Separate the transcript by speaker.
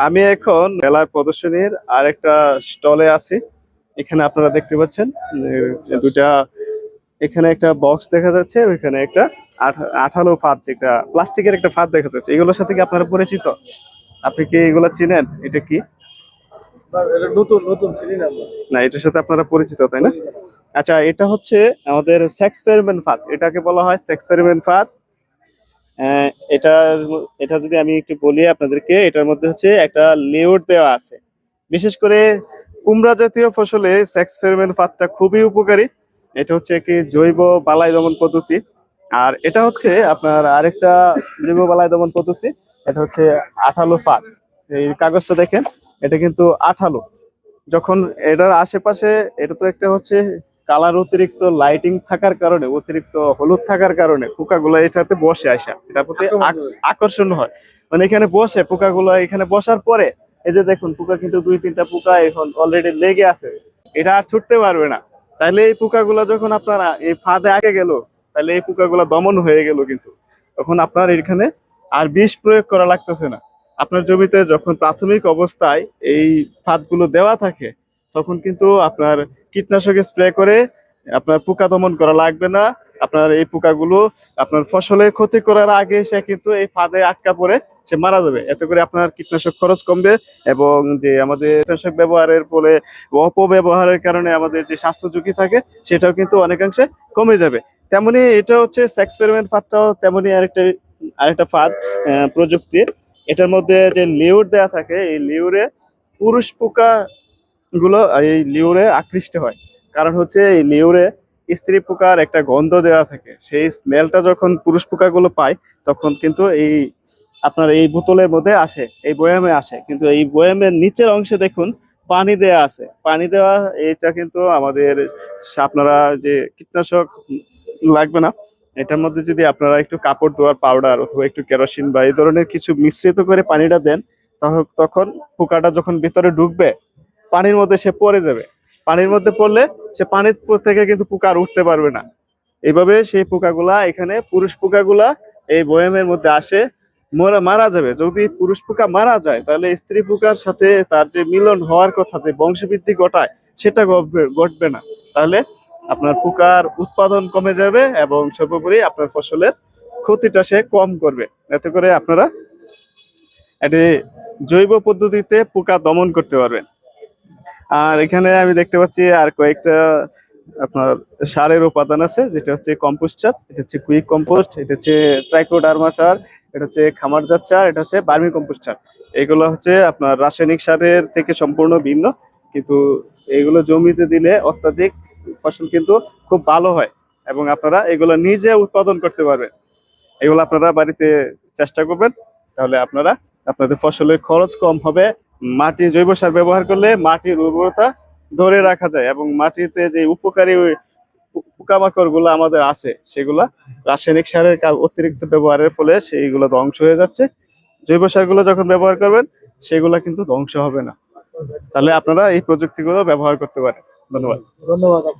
Speaker 1: আমি এখন মেলার প্রদর্শনীর আর একটা স্টলে আছি। এখানে আপনারা দেখতে পাচ্ছেন দুটা এখানে একটা বক্স দেখা যাচ্ছে ওইখানে একটা আঠা- আঠালো ফাঁদ যেটা প্লাস্টিকের একটা ফাঁদ দেখা যাচ্ছে। এগুলোর সাথে কি আপনারা পরিচিত? আপনি কি এগুলো চিনেন? এটা কি?
Speaker 2: নতুন নতুন চিনি না
Speaker 1: এটার সাথে আপনারা পরিচিত তাই না? আচ্ছা এটা হচ্ছে আমাদের সেক্সপেরিমেন্ট ফাঁদ। এটাকে বলা হয় সেক্সপেরিমেন্ট ফাঁদ। এটার ম- এটা যদি আমি একটু বলি আপনাদেরকে, এটার মধ্যে হচ্ছে একটা লেআউট দেওয়া আছে। বিশেষ করে কুমড়া জাতীয় ফসলে সেক্সপেরিমেন্ট ফাঁদটা খুবই উপকারী। এটা হচ্ছে একটি জৈব বালাই দমন পদ্ধতি। আর এটা হচ্ছে আপনার আরেকটা জৈব বালাই দমন পদ্ধতি, এটা হচ্ছে আঠালো ফাঁদ। এই কাগজটা দেখেন, এটা কিন্তু আঠালো। যখন এটার আশেপাশে, এটা তো একটা হচ্ছে কালার অতিরিক্ত লাইটিং থাকার কারণে অতিরিক্ত হলুদ থাকার কারণে পোকাগুলো এটাতে বসে আসা এটার প্রতি। আকর্ষণ হয়। মানে এখানে বসে পোকাগুলো এখানে বসার পরে এই যে দেখুন পোকা কিন্তু দুই তিনটা পোকা এখন অলরেডি লেগে আছে। এটা আর ছুটতে পারবে না। তাহলে এই পোকাগুলো যখন আপনারা এই ফাঁদে আগে গেল তাহলে এই পোকাগুলো দমন হয়ে গেল কিন্তু। তখন আপনার এখানে আর বিষ প্রয়োগ করা লাগতেছে না। আপনার জমিতে যখন প্রাথমিক অবস্থায় এই ফাঁদগুলো দেওয়া থাকে তখন কিন্তু আপনার কীটনাশক স্প্রে করে আপনার পোকা দমন করা লাগবে না। আপনার এই পোকাগুলো আপনার ফসলের ক্ষতি করার আগে সে কিন্তু এই ফাঁদে আটকা পড়ে সে মারা যাবে। এতে করে আপনার কীটনাশক খরচ কমবে এবং যে আমাদের কীটনাশক ব্যবহারের ফলে অপব্যবহারের কারণে আমাদের যে স্বাস্থ্য ঝুঁকি থাকে সেটাও কিন্তু অনেকাংশে কমে যাবে। তেমনি এটা হচ্ছে এক্সপেরিমেন্ট ফাঁদটাও তেমনি আরেকটা আরেকটা ফাঁদ প্রযুক্তির। এটার মধ্যে যে লিউর দেয়া থাকে, এই লিউরে পুরুষ পোকা গুলো এই লিউরে আকৃষ্ট হয়। কারণ হচ্ছে এই লিউরে স্ত্রী পোকার একটা গন্ধ দেওয়া থাকে। সেই স্মেলটা যখন পুরুষ পোকাগুলো পায়, তখন কিন্তু এই আপনার এই বোতলের মধ্যে আসে, এই বয়ামে আসে। কিন্তু এই বয়ামের নিচের অংশে দেখুন পানি দেওয়া আছে। পানি দেওয়া, এটা কিন্তু আমাদের আপনারা যে কীটনাশক লাগবে না, এটার মধ্যে যদি আপনারা একটু কাপড় ধোয়ার পাউডার অথবা একটু কেরোসিন বা এই ধরনের কিছু মিশ্রিত করে পানিটা দেন তখন পোকাটা যখন ভিতরে ঢুকবে পানির মধ্যে সে পড়ে যাবে। পানির মধ্যে পড়লে সে পানির থেকে কিন্তু পোকা আর উঠতে পারবে না। এইভাবে সেই পোকাগুলা এখানে, পুরুষ পোকাগুলা এই বয়ামের মধ্যে আসে, মরা, মারা যাবে। যদি পুরুষ পোকা মারা যায়, তাহলে স্ত্রী পোকার সাথে তার যে মিলন হওয়ার কথা, যে বংশবৃদ্ধি ঘটায়, সেটা ঘটবে না। তাহলে আপনার পোকার উৎপাদন কমে যাবে এবং সর্বোপরি আপনার ফসলের ক্ষতিটা সে কম করবে। এতে করে আপনারা একটি জৈব পদ্ধতিতে পোকা দমন করতে পারবেন। আর এখানে আমি দেখতে পাচ্ছি আর কয়েকটা আপনার সারের উপাদান আছে, যেটা হচ্ছে কম্পোস্ট সার এটা হচ্ছে কুইক কম্পোস্ট, এটা হচ্ছে ট্রাইকোডার্মা সার এটা হচ্ছে খামার খামারজাত সার এটা হচ্ছে বার্মি কম্পোস্ট সার এগুলো হচ্ছে আপনার রাসায়নিক সারের থেকে সম্পূর্ণ ভিন্ন, কিন্তু এগুলো জমিতে দিলে অত্যাধিক ফসল কিন্তু খুব ভালো হয় এবং আপনারা এগুলো নিজে উৎপাদন করতে পারবেন। এগুলো আপনারা বাড়িতে চেষ্টা করবেন, তাহলে আপনারা আপনাদের ফসলের খরচ কম হবে মাটি জৈব সার ব্যবহার করলে মাটির উর্বরতা ধরে রাখা যায় এবং মাটিতে যে উপকারী পোকামাকড়গুলো আমাদের আছে, সেগুলা রাসায়নিক সারের অতিরিক্ত ব্যবহারের ফলে সেইগুলো ধ্বংস হয়ে যাচ্ছে। জৈব সারগুলো যখন ব্যবহার করবেন, সেগুলা কিন্তু ধ্বংস হবে না। তাহলে আপনারা এই প্রযুক্তিগুলো ব্যবহার করতে পারেন। ধন্যবাদ।
Speaker 2: ধন্যবাদ।